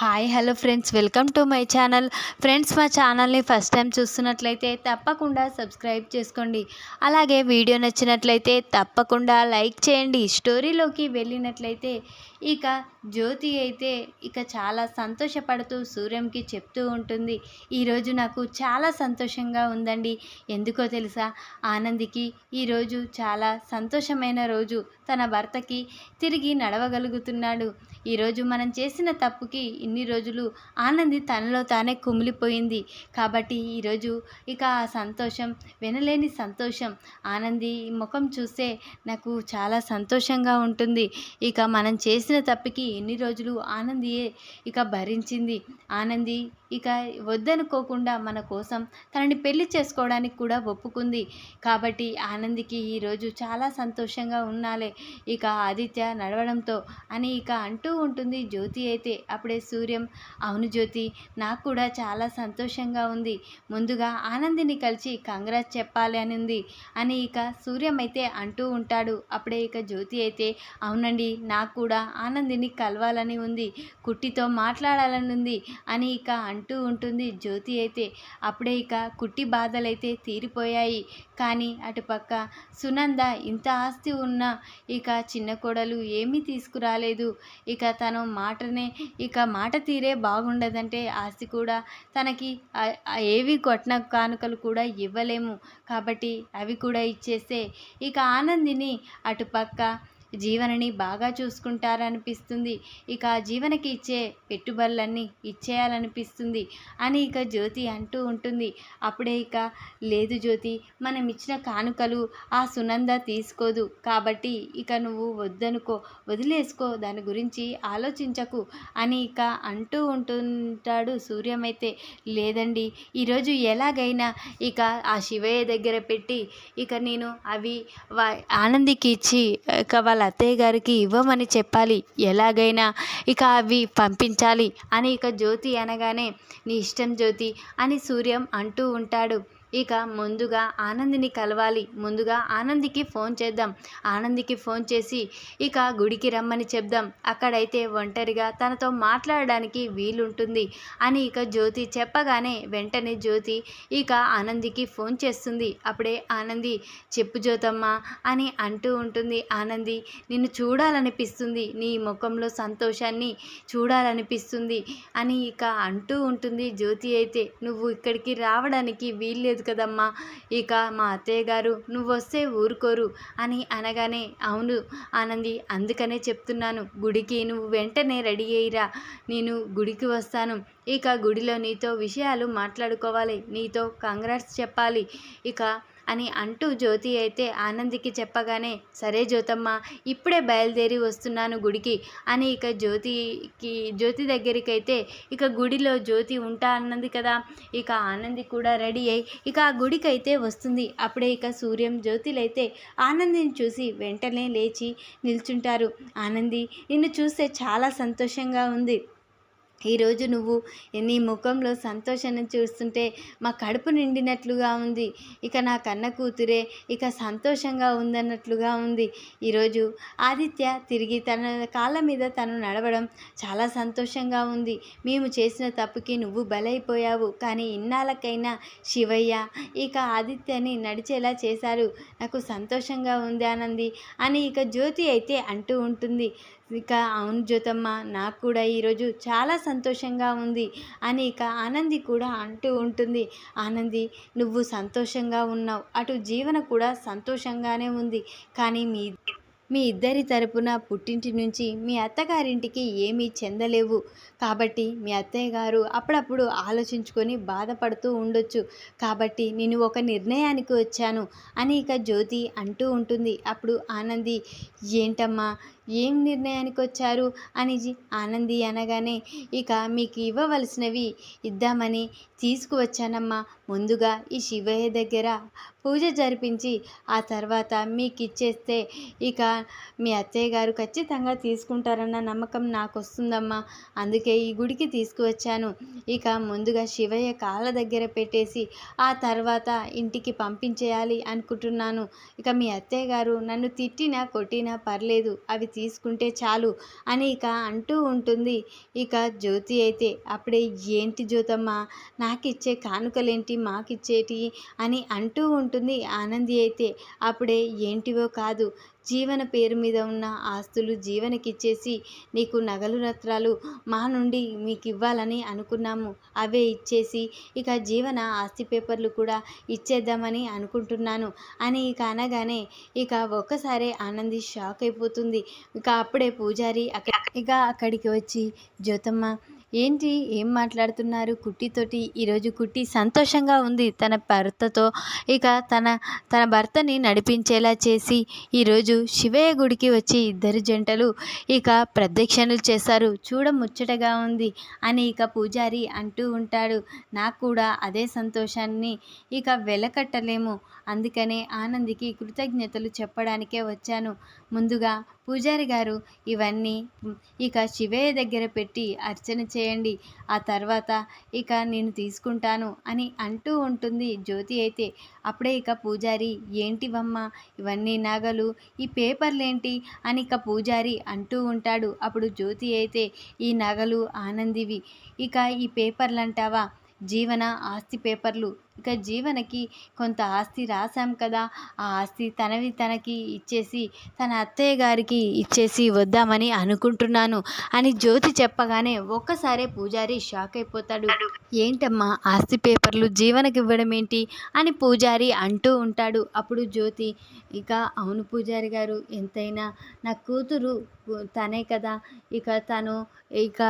Hi hello friends. Welcome to my channel. Friends మా ఛానల్ని first time చూస్తున్నట్లయితే తప్పకుండా సబ్స్క్రైబ్ చేసుకోండి. అలాగే వీడియో నచ్చినట్లయితే తప్పకుండా లైక్ చేయండి. స్టోరీలోకి వెళ్ళినట్లయితే ఇక జ్యోతి అయితే ఇక చాలా సంతోషపడుతూ సూర్యంకి చెప్తూ ఉంటుంది. ఈరోజు నాకు చాలా సంతోషంగా ఉందండి. ఎందుకో తెలుసా? ఆనందికి ఈరోజు చాలా సంతోషమైన రోజు. తన భర్తకి తిరిగి నడవగలుగుతున్నాడు. ఈరోజు మనం చేసిన తప్పుకి ఇన్ని రోజులు ఆనంది తనలో తానే కుమిలిపోయింది. కాబట్టి ఈరోజు ఇక ఆ సంతోషం వినలేని సంతోషం ఆనంది ముఖం చూస్తే నాకు చాలా సంతోషంగా ఉంటుంది. ఇక మనం చేసిన తప్పికి ఎన్ని రోజులు ఆనందియే ఇక భరించింది. ఆనంది ఇక వద్దనుకోకుండా మన కోసం తనని పెళ్ళి చేసుకోవడానికి కూడా ఒప్పుకుంది. కాబట్టి ఆనందికి ఈరోజు చాలా సంతోషంగా ఉన్నాలే. ఇక ఆదిత్య నడవడంతో అని ఇక అంటూ ఉంటుంది జ్యోతి అయితే. అప్పుడే సూర్యం అవును జ్యోతి నాకు కూడా చాలా సంతోషంగా ఉంది. ముందుగా ఆనందిని కలిసి కంగ్రాస్ చెప్పాలి అని ఉంది అని ఇక సూర్యం అయితే అంటూ ఉంటాడు. అప్పుడే ఇక జ్యోతి అయితే అవునండి నాకు కూడా ఆనందిని కలవాలని ఉంది. కుట్టితో మాట్లాడాలని ఉంది అని ఇక అంటూ ఉంటుంది జ్యోతి అయితే. అప్పుడే ఇక కుట్టి బాధలైతే తీరిపోయాయి. కానీ అటుపక్క సునంద ఇంత ఆస్తి ఉన్నా ఇక చిన్న కోడలు ఏమీ తీసుకురాలేదు. ఇక తను మాటనే ఇక మాట తీరే బాగుండదంటే ఆస్తి కూడా తనకి ఏవి కొట్టిన కానుకలు కూడా ఇవ్వలేము. కాబట్టి అవి కూడా ఇచ్చేస్తే ఇక ఆనందిని అటుపక్క జీవనని బాగా చూసుకుంటారనిపిస్తుంది. ఇక జీవనకి ఇచ్చే పెట్టుబడులన్నీ ఇచ్చేయాలనిపిస్తుంది అని ఇక జ్యోతి అంటూ ఉంటుంది. అప్పుడే ఇక లేదు జ్యోతి మనం ఇచ్చిన కానుకలు ఆ సునంద తీసుకోదు. కాబట్టి ఇక నువ్వు వద్దనుకో వదిలేసుకో దాని గురించి ఆలోచించకు అని ఇక అంటూ ఉంటుంటాడు సూర్యమైతే. లేదండి ఈరోజు ఎలాగైనా ఇక ఆ శివయ్య దగ్గర పెట్టి ఇక నేను అవి ఆనందికి ఇచ్చి ఇక వాళ్ళ వాళ్ళ అత్తయ్య గారికి ఇవ్వమని చెప్పాలి. ఎలాగైనా ఇక అవి పంపించాలి అని ఇక జ్యోతి అనగానే నీ ఇష్టం జ్యోతి అని సూర్యం అంటూ ఉంటాడు. ఇక ముందుగా ఆనందిని కలవాలి. ముందుగా ఆనందికి ఫోన్ చేద్దాం. ఆనందికి ఫోన్ చేసి ఇక గుడికి రమ్మని చెప్దాం. అక్కడైతే ఒంటరిగా తనతో మాట్లాడడానికి వీలుంటుంది అని ఇక జ్యోతి చెప్పగానే వెంటనే జ్యోతి ఇక ఆనందికి ఫోన్ చేస్తుంది. అప్పుడే ఆనంది చెప్పు జ్యోతమ్మ అని అంటూ ఉంటుంది. ఆనంది నిన్ను చూడాలనిపిస్తుంది. నీ ముఖంలో సంతోషాన్ని చూడాలనిపిస్తుంది అని ఇక అంటూ ఉంటుంది. జ్యోతి అయితే నువ్వు ఇక్కడికి రావడానికి వీల్లేదు. లేదు కదమ్మా. ఇక మా అత్తయ్య గారు నువ్వు వస్తే ఊరుకోరు అని అనగానే అవును ఆనంది అందుకనే చెప్తున్నాను. గుడికి నువ్వు వెంటనే రెడీ అయ్యిరా. నేను గుడికి వస్తాను. ఇక గుడిలో నీతో విషయాలు మాట్లాడుకోవాలి. నీతో కంగ్రాట్స్ చెప్పాలి. ఇక అని అంటూ జ్యోతి అయితే ఆనందికి చెప్పగానే సరే జ్యోతమ్మ ఇప్పుడే బయలుదేరి వస్తున్నాను గుడికి అని ఇక జ్యోతికి జ్యోతి దగ్గరికి అయితే ఇక గుడిలో జ్యోతి ఉంటా అన్నది కదా. ఇక ఆనంది కూడా రెడీ అయ్యి ఇక ఆ గుడికి అయితే వస్తుంది. అప్పుడే ఇక సూర్యం జ్యోతిలైతే ఆనందిని చూసి వెంటనే లేచి నిల్చుంటారు. ఆనంది నిన్ను చూస్తే చాలా సంతోషంగా ఉంది. ఈరోజు నువ్వు నీ ముఖంలో సంతోషాన్ని చూస్తుంటే మా కడుపు నిండినట్లుగా ఉంది. ఇక నా కన్న కూతురే ఇక సంతోషంగా ఉందన్నట్లుగా ఉంది. ఈరోజు ఆదిత్య తిరిగి తన కాళ్ళ మీద తను నడవడం చాలా సంతోషంగా ఉంది. మేము చేసిన తప్పుకి నువ్వు బలైపోయావు. కానీ ఇన్నాళ్ళకైనా శివయ్య ఇక ఆదిత్యని నడిచేలా చేశారు. నాకు సంతోషంగా ఉంది ఆనంది అని ఇక జ్యోతి అయితే అంటూ ఉంటుంది. ఇక అవును జ్యోతమ్మ నాకు కూడా ఈరోజు చాలా సంతోషంగా ఉంది అని ఇక ఆనంది కూడా అంటూ ఉంటుంది. ఆనంది నువ్వు సంతోషంగా ఉన్నావు. అటు జీవన కూడా సంతోషంగానే ఉంది. కానీ మీ మీ ఇద్దరి తరపున పుట్టింటి నుంచి మీ అత్తగారింటికి ఏమీ చెందలేవు. కాబట్టి మీ అత్తయ్య గారు అప్పుడప్పుడు ఆలోచించుకొని బాధపడుతూ ఉండొచ్చు. కాబట్టి నేను ఒక నిర్ణయానికి వచ్చాను అని ఇక జ్యోతి అంటూ ఉంటుంది. అప్పుడు ఆనంది ఏంటమ్మా ఏం నిర్ణయానికి వచ్చారు అని ఆనంది అనగానే ఇక మీకు ఇవ్వవలసినవి ఇద్దామని తీసుకువచ్చానమ్మా. ముందుగా ఈ శివయ్య దగ్గర పూజ జరిపించి ఆ తర్వాత మీకు ఇచ్చేస్తే ఇక మీ అత్తయ్య గారు ఖచ్చితంగా తీసుకుంటారన్న నమ్మకం నాకు వస్తుందమ్మా అందుకే ఈ గుడికి తీసుకువచ్చాను. ఇక ముందుగా శివయ్య కాళ్ళ దగ్గర పెట్టేసి ఆ తర్వాత ఇంటికి పంపించేయాలి అనుకుంటున్నాను. ఇక మీ అత్తయ్య గారు నన్ను తిట్టినా కొట్టినా పర్లేదు అవి తీసుకుంటే చాలు అని ఇక అంటూ ఉంటుంది. ఇక జ్యోతి అయితే అప్పుడే ఏంటి జ్యోతమ్మ నాకు ఇచ్చే కానుకలేంటి మాకిచ్చేటి? అని అంటూ ఉంటుంది ఆనంది అయితే. అప్పుడే ఏంటివో కాదు జీవన పేరు మీద ఉన్న ఆస్తులు జీవనకి ఇచ్చేసి నీకు నగలు రత్రాలు మా నుండి మీకు ఇవ్వాలని అనుకున్నాము. అవే ఇచ్చేసి ఇక జీవన ఆస్తి పేపర్లు కూడా ఇచ్చేద్దామని అనుకుంటున్నాను అని ఇక అనగానే ఇక ఒక్కసారే ఆనంది షాక్ అయిపోతుంది. ఇక అప్పుడే పూజారి అక్కడ ఇక అక్కడికి వచ్చి జ్యోతమ్మ ఏంటి? ఏం మాట్లాడుతున్నారు? కుట్టితోటి ఈరోజు కుట్టి సంతోషంగా ఉంది తన భర్తతో. ఇక తన తన భర్తని నడిపించేలా చేసి ఈరోజు శివయ్య గుడికి వచ్చి ఇద్దరు జంటలు ఇక ప్రదక్షిణలు చేశారు. చూడ ముచ్చటగా ఉంది అని ఇక పూజారి అంటూ ఉంటాడు. నాకు కూడా అదే సంతోషాన్ని ఇక వెలకట్టలేము. అందుకనే ఆనందికి కృతజ్ఞతలు చెప్పడానికే వచ్చాను. ముందుగా పూజారి గారు ఇవన్నీ ఇక శివయ్య దగ్గర పెట్టి అర్చన చేయండి. ఆ తర్వాత ఇక నేను తీసుకుంటాను అని అంటూ ఉంటుంది జ్యోతి అయితే. అప్పుడే ఇక పూజారి ఏంటివమ్మా? ఇవన్నీ నగలు ఈ పేపర్లేంటి? అని ఇక పూజారి అంటూ ఉంటాడు. అప్పుడు జ్యోతి అయితే ఈ నగలు ఆనందివి. ఇక ఈ పేపర్లు అంటావా జీవన ఆస్తి పేపర్లు. ఇక జీవనకి కొంత ఆస్తి రాశాం కదా. ఆ ఆస్తి తనవి తనకి ఇచ్చేసి తన అత్తయ్య గారికి ఇచ్చేసి వద్దామని అనుకుంటున్నాను అని జ్యోతి చెప్పగానే ఒక్కసారే పూజారి షాక్ అయిపోతాడు. ఏంటమ్మా ఆస్తి పేపర్లు జీవనకి ఇవ్వడం ఏంటి అని పూజారి అంటూ ఉంటాడు. అప్పుడు జ్యోతి ఇక అవును పూజారి గారు ఎంతైనా నా కూతురు తనే కదా. ఇక తను ఇక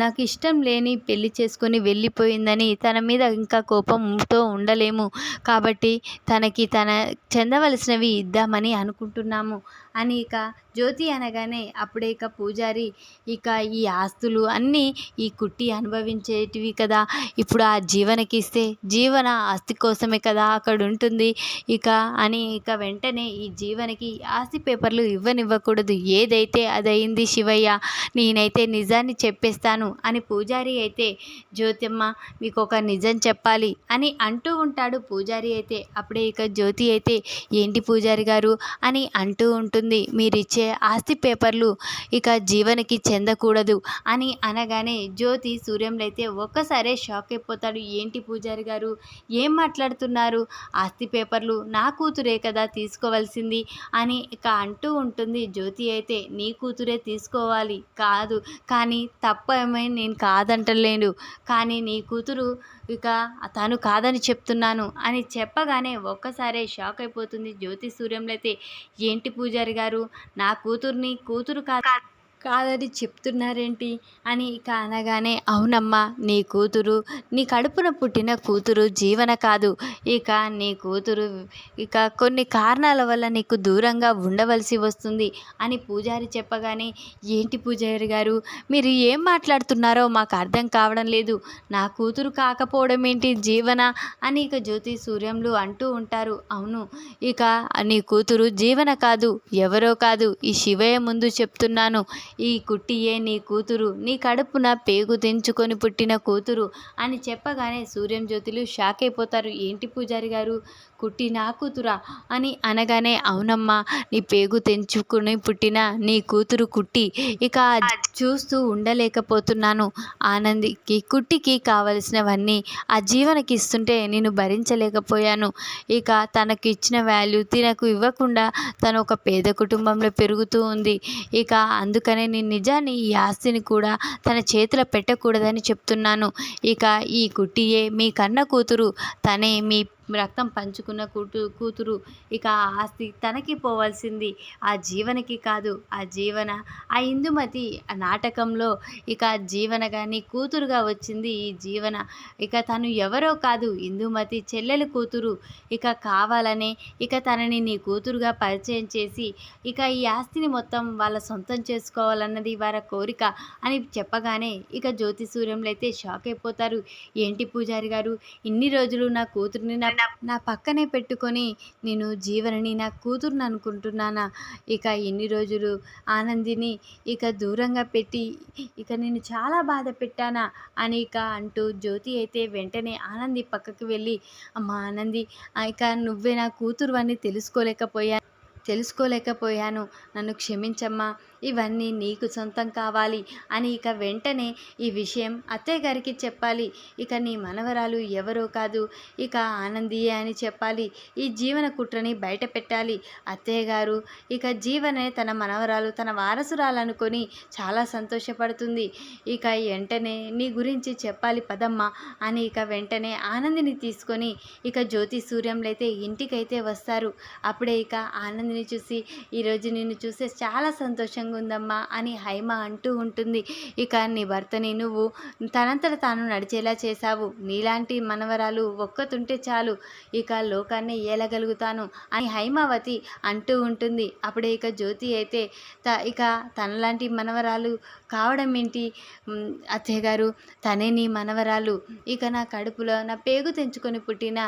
నాకు ఇష్టం లేని పెళ్ళి చేసుకుని వెళ్ళిపోయిందని తన మీద ఇంకా కోపంతో ఉండలేము. కాబట్టి తనకి తన చెందవలసినవి ఇద్దామని అనుకుంటున్నాము. అని ఇక జ్యోతి అనగానే అప్పుడే ఇక పూజారి ఇక ఈ ఆస్తులు అన్నీ ఈ కుట్టి అనుభవించేటివి కదా. ఇప్పుడు ఆ జీవనకి ఇస్తే జీవన ఆస్తి కోసమే కదా అక్కడ ఉంటుంది ఇక అని ఇక వెంటనే ఈ జీవనకి ఆస్తి పేపర్లు ఇవ్వనివ్వకూడదు. ఏదైతే అదయింది శివయ్య నేనైతే నిజాన్ని చెప్పేస్తాను అని పూజారి అయితే జ్యోతిమ్మ మీకు ఒక నిజం చెప్పాలి అని అంటూ ఉంటాడు పూజారి అయితే. అప్పుడే ఇక జ్యోతి అయితే ఏంటి పూజారి గారు? అని అంటూ ఉంటుంది. మీరిచ్చే ఆస్తి పేపర్లు ఇక జీవనకి చెందకూడదు అని అనగానే జ్యోతి సూర్యంలో అయితే ఒక్కసారే షాక్ అయిపోతాడు. ఏంటి పూజారి గారు? ఏం మాట్లాడుతున్నారు? ఆస్తి పేపర్లు నా కూతురే కదా తీసుకోవాల్సింది అని ఇక అంటూ ఉంటుంది జ్యోతి అయితే. నీ కూతురే తీసుకోవాలి. కాదు. కానీ తప్పేమీ నేను కాదంటలేను. కానీ నీ కూతురు ఇక తను కాదని చెప్తున్నాను అని చెప్పగానే ఒక్కసారే షాక్ అయిపోతుంది జ్యోతి సూర్యంలో అయితే ఏంటి పూజారి గారు? నా కూతుర్ని కూతురు కాదు కాదని చెప్తున్నారేంటి? అని ఇక అనగానే అవునమ్మా నీ కూతురు నీ కడుపున పుట్టిన కూతురు జీవన కాదు. ఇక నీ కూతురు ఇక కొన్ని కారణాల వల్ల నీకు దూరంగా ఉండవలసి వస్తుంది అని పూజారి చెప్పగానే ఏంటి పూజారి గారు? మీరు ఏం మాట్లాడుతున్నారో మాకు అర్థం కావడం లేదు. నా కూతురు కాకపోవడం ఏంటి జీవన? అని ఇక జ్యోతి సూర్యంలు అంటూ ఉంటారు. అవును ఇక నీ కూతురు జీవన కాదు ఎవరో కాదు ఈ శివయ్య ముందు చెప్తున్నాను. ఈ కుట్టియే నీ కూతురు నీ కడుపున పేగు తెంచుకొని పుట్టిన కూతురు అని చెప్పగానే సూర్యం జ్యోతులు షాక్ అయిపోతారు ఏంటి పూజారి గారు? కుట్టి నా కూతురా అని అనగానే అవునమ్మా నీ పేగు తెంచుకుని పుట్టిన నీ కూతురు కుట్టి ఇక చూస్తూ ఉండలేకపోతున్నాను. ఆనందికి కుట్టికి కావలసినవన్నీ ఆ జీవనకి ఇస్తుంటే నేను భరించలేకపోయాను. ఇక తనకు ఇచ్చిన వాల్యూ తినకు ఇవ్వకుండా తను ఒక పేద కుటుంబంలో పెరుగుతూ ఉంది. ఇక అందుకనే నేను నిజాన్ని ఈ ఆస్తిని కూడా తన చేతిలో పెట్టకూడదని చెప్తున్నాను. ఇక ఈ కుట్టియే మీ కన్న కూతురు తనే మీ రక్తం పంచుకున్న కూతు కూతురు ఇక ఆ ఆస్తి తనకి పోవాల్సింది. ఆ జీవనకి కాదు ఆ జీవన ఆ ఇందుమతి ఆ నాటకంలో ఇక జీవన కానీ కూతురుగా వచ్చింది. ఈ జీవన ఇక తను ఎవరో కాదు ఇందుమతి చెల్లెలు కూతురు ఇక కావాలనే ఇక తనని నీ కూతురుగా పరిచయం చేసి ఇక ఈ ఆస్తిని మొత్తం వాళ్ళ సొంతం చేసుకోవాలన్నది వారి కోరిక అని చెప్పగానే ఇక జ్యోతి సూర్యంలో అయితే షాక్ అయిపోతారు. ఏంటి పూజారి గారు? ఇన్ని రోజులు నా కూతురిని నా నా పక్కనే పెట్టుకొని నేను జీవనని నా కూతురుని అనుకుంటున్నానా? ఇక ఎన్ని రోజులు ఆనందిని ఇక దూరంగా పెట్టి ఇక నేను చాలా బాధ పెట్టానా? అని ఇక అంటూ జ్యోతి అయితే వెంటనే ఆనంది పక్కకి వెళ్ళి అమ్మ ఆనంది ఇక నువ్వే నా కూతురు అని తెలుసుకోలేకపోయా తెలుసుకోలేకపోయాను. నన్ను క్షమించమ్మా. ఇవన్నీ నీకు సొంతం కావాలి అని ఇక వెంటనే ఈ విషయం అత్తయ్య గారికి చెప్పాలి. ఇక నీ మనవరాలు ఎవరో కాదు. ఇక ఆనందియే అని చెప్పాలి. ఈ జీవన కుట్రని బయట పెట్టాలి. అత్తయ్య గారు ఇక జీవనే తన మనవరాలు తన వారసురాలనుకొని చాలా సంతోషపడుతుంది. ఇక వెంటనే నీ గురించి చెప్పాలి పదమ్మ అని ఇక వెంటనే ఆనందిని తీసుకొని ఇక జ్యోతి సూర్యంలో అయితే ఇంటికైతే వస్తారు. అప్పుడే ఇక ఆనందిని చూసి ఈరోజు నిన్ను చూస్తే చాలా సంతోషంగా ఉందమ్మా అని హైమ అంటూ ఉంటుంది. ఇక నీ భర్తని నువ్వు తనంతట తాను నడిచేలా చేశావు. నీలాంటి మనవరాలు ఒక్కతుంటే చాలు. ఇక లోకాన్ని ఏలగలుగుతాను అని హైమావతి అంటూ ఉంటుంది. అప్పుడే ఇక జ్యోతి అయితే త ఇక తనలాంటి మనవరాలు కావడం ఏంటి? అత్తయ్యగారు అత్తయ్య గారు తనే నీ మనవరాలు. ఇక నా కడుపులో నా పేగు తెంచుకొని పుట్టిన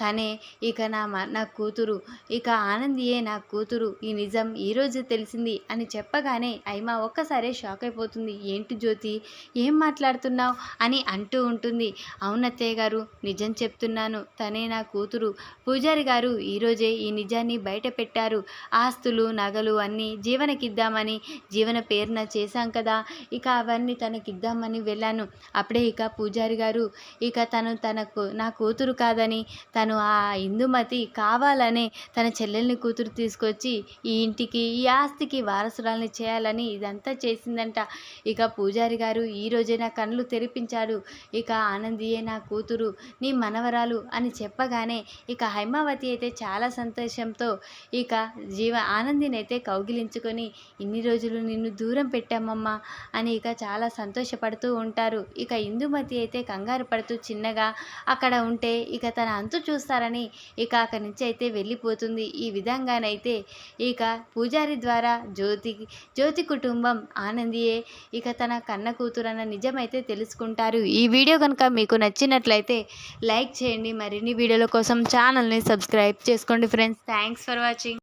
తనే ఇక నా నా కూతురు. ఇక ఆనందియే నా కూతురు. ఈ నిజం ఈరోజు తెలిసింది అని చెప్పగా అనగానే ఐమా ఒక్కసారే షాక్ అయిపోతుంది. ఏంటి జ్యోతి? ఏం మాట్లాడుతున్నావు? అని అంటూ ఉంటుంది. అవునత్తయ్య గారు నిజం చెప్తున్నాను. తనే నా కూతురు. పూజారి గారు ఈరోజే ఈ నిజాన్ని బయట పెట్టారు. ఆస్తులు నగలు అన్నీ జీవనకిద్దామని జీవన పేరున చేశాం కదా. ఇక అవన్నీ తనకిద్దామని వెళ్ళాను. అప్పుడే ఇక పూజారి గారు ఇక తను తనకు నా కూతురు కాదని తను ఆ ఇందుమతి కావాలనే తన చెల్లెల్ని కూతురు తీసుకొచ్చి ఈ ఇంటికి ఈ ఆస్తికి వారసురాల్ని చేయాలని ఇదంతా చేసిందంట. ఇక పూజారి గారు ఈ నా కళ్ళు తెరిపించాడు. ఇక ఆనందియే నా కూతురు నీ మనవరాలు అని చెప్పగానే ఇక హైమావతి అయితే చాలా సంతోషంతో ఇక జీవ ఆనందిని అయితే కౌగిలించుకొని ఇన్ని రోజులు నిన్ను దూరం పెట్టామమ్మా అని ఇక చాలా సంతోషపడుతూ ఉంటారు. ఇక ఇందుమతి అయితే కంగారు పడుతూ చిన్నగా అక్కడ ఉంటే ఇక తన అంతు చూస్తారని ఇక అక్కడి నుంచి అయితే వెళ్ళిపోతుంది. ఈ విధంగానైతే ఇక పూజారి ద్వారా జ్యోతి జ్యోతి కుటుంబం ఆనందియే. ఇక తన కన్న కూతురన్న నిజమైతే తెలుసుకుంటారు. ఈ వీడియో కనుక మీకు నచ్చినట్లయితే లైక్ చేయండి. మరిన్ని వీడియోల కోసం ఛానల్ని సబ్స్క్రైబ్ చేసుకోండి ఫ్రెండ్స్. Thanks for watching.